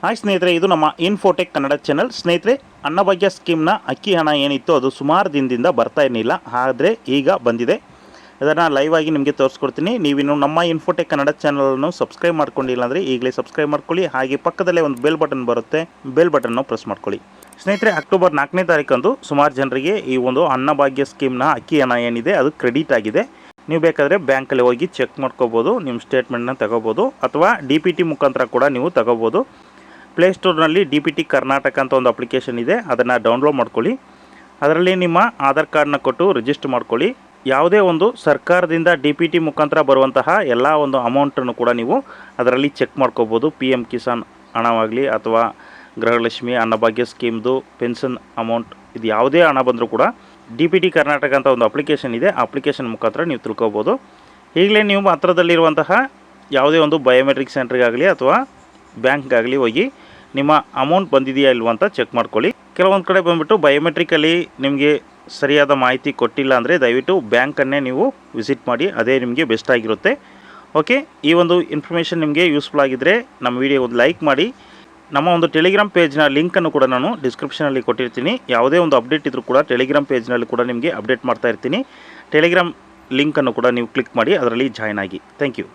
Hi ಸ್ನೇಹಿತರೆ, ಇದು ನಮ್ಮ ಇನ್ಫೋಟೆಕ್ ಕನ್ನಡ ಚಾನಲ್ ಸ್ನೇಹಿತರೆ, ಅನ್ನಭಾಗ್ಯ ಸ್ಕೀಮ್ನ ಅಕ್ಕಿ ಹಣ ಏನಿತ್ತು ಅದು ಸುಮಾರು ದಿನದಿಂದ ಬರ್ತಾ ಇರಲಿಲ್ಲ. ಆದರೆ ಈಗ ಬಂದಿದೆ. ಅದನ್ನು ಲೈವ್ ಆಗಿ ನಿಮಗೆ ತೋರಿಸ್ಕೊಡ್ತೀನಿ. ನೀವಿನ್ನು ನಮ್ಮ ಇನ್ಫೋಟೆಕ್ ಕನ್ನಡ ಚಾನಲನ್ನು ಸಬ್ಸ್ಕ್ರೈಬ್ ಮಾಡ್ಕೊಂಡಿಲ್ಲ ಅಂದರೆ ಈಗಲೇ ಸಬ್ಸ್ಕ್ರೈಬ್ ಮಾಡ್ಕೊಳ್ಳಿ. ಹಾಗೆ ಪಕ್ಕದಲ್ಲೇ ಒಂದು ಬೆಲ್ ಬಟನ್ ಬರುತ್ತೆ. ಬೆಲ್ ಬಟನ್ನು ಪ್ರೆಸ್ ಮಾಡ್ಕೊಳ್ಳಿ. ಸ್ನೇಹಿತರೆ ಅಕ್ಟೋಬರ್ ನಾಲ್ಕನೇ ತಾರೀಕಂದು ಸುಮಾರು ಜನರಿಗೆ ಈ ಒಂದು ಅನ್ನಭಾಗ್ಯ ಸ್ಕೀಮ್ನ ಅಕ್ಕಿ ಹಣ ಏನಿದೆ, ಅದು ಕ್ರೆಡಿಟ್ ಆಗಿದೆ. ನೀವು ಬೇಕಾದರೆ ಬ್ಯಾಂಕಲ್ಲಿ ಹೋಗಿ ಚೆಕ್ ಮಾಡ್ಕೋಬೋದು. ನಿಮ್ಮ ಸ್ಟೇಟ್ಮೆಂಟ್ನ ತಗೋಬೋದು. ಅಥವಾ ಡಿ ಪಿ ಟಿ ಮುಖಾಂತರ ಕೂಡ ನೀವು ತಗೋಬೋದು. ಪ್ಲೇಸ್ಟೋರ್ನಲ್ಲಿ ಡಿ ಪಿ ಟಿ ಕರ್ನಾಟಕ ಅಂತ ಒಂದು ಅಪ್ಲಿಕೇಶನ್ ಇದೆ. ಅದನ್ನು ಡೌನ್ಲೋಡ್ ಮಾಡ್ಕೊಳ್ಳಿ. ಅದರಲ್ಲಿ ನಿಮ್ಮ ಆಧಾರ್ ಕಾರ್ಡನ್ನ ಕೊಟ್ಟು ರಿಜಿಸ್ಟರ್ ಮಾಡ್ಕೊಳ್ಳಿ. ಯಾವುದೇ ಒಂದು ಸರ್ಕಾರದಿಂದ ಡಿ ಪಿ ಟಿ ಮುಖಾಂತರ ಬರುವಂತಹ ಎಲ್ಲ ಒಂದು ಅಮೌಂಟನ್ನು ಕೂಡ ನೀವು ಅದರಲ್ಲಿ ಚೆಕ್ ಮಾಡ್ಕೋಬೋದು. ಪಿ ಎಂ ಕಿಸಾನ್ ಹಣವಾಗಲಿ ಅಥವಾ ಗೃಹಲಕ್ಷ್ಮಿ, ಅನ್ನಭಾಗ್ಯ ಸ್ಕೀಮ್ದು ಪೆನ್ಷನ್ ಅಮೌಂಟ್ ಇದು ಯಾವುದೇ ಹಣ ಬಂದರೂ ಕೂಡ ಡಿ ಪಿ ಟಿ ಕರ್ನಾಟಕ ಅಂತ ಒಂದು ಅಪ್ಲಿಕೇಶನ್ ಇದೆ. ಆ ಅಪ್ಲಿಕೇಶನ್ ಮುಖಾಂತರ ನೀವು ತಿಳ್ಕೊಬೋದು. ಈಗಲೇ ನೀವು ಹತ್ರದಲ್ಲಿರುವಂತಹ ಯಾವುದೇ ಒಂದು ಬಯೋಮೆಟ್ರಿಕ್ ಸೆಂಟ್ರಿಗಾಗಲಿ ಅಥವಾ ಬ್ಯಾಂಕ್ಗಾಗಲಿ ಹೋಗಿ ನಿಮ್ಮ ಅಮೌಂಟ್ ಬಂದಿದೆಯಾ ಇಲ್ವಾ ಅಂತ ಚೆಕ್ ಮಾಡ್ಕೊಳ್ಳಿ. ಕೆಲವೊಂದು ಕಡೆ ಬಂದುಬಿಟ್ಟು ಬಯೋಮೆಟ್ರಿಕಲ್ಲಿ ನಿಮಗೆ ಸರಿಯಾದ ಮಾಹಿತಿ ಕೊಟ್ಟಿಲ್ಲ ಅಂದರೆ ದಯವಿಟ್ಟು ಬ್ಯಾಂಕನ್ನೇ ನೀವು ವಿಸಿಟ್ ಮಾಡಿ, ಅದೇ ನಿಮಗೆ ಬೆಸ್ಟ್ ಆಗಿರುತ್ತೆ. ಓಕೆ ಈ ಒಂದು ಇನ್ಫಾರ್ಮೇಷನ್ ನಿಮಗೆ ಯೂಸ್ಫುಲ್ ಆಗಿದ್ದರೆ ನಮ್ಮ ವಿಡಿಯೋ ಒಂದು ಲೈಕ್ ಮಾಡಿ. ನಮ್ಮ ಒಂದು ಟೆಲಿಗ್ರಾಮ್ ಪೇಜ್ನ ಲಿಂಕನ್ನು ಕೂಡ ನಾನು ಡಿಸ್ಕ್ರಿಪ್ಷನಲ್ಲಿ ಕೊಟ್ಟಿರ್ತೀನಿ. ಯಾವುದೇ ಒಂದು ಅಪ್ಡೇಟ್ ಇದ್ದರೂ ಕೂಡ ಟೆಲಿಗ್ರಾಮ್ ಪೇಜ್ನಲ್ಲಿ ಕೂಡ ನಿಮಗೆ ಅಪ್ಡೇಟ್ ಮಾಡ್ತಾ ಇರ್ತೀನಿ. ಟೆಲಿಗ್ರಾಮ್ ಲಿಂಕನ್ನು ಕೂಡ ನೀವು ಕ್ಲಿಕ್ ಮಾಡಿ, ಅದರಲ್ಲಿ ಜಾಯ್ನ್ ಆಗಿ. Thank you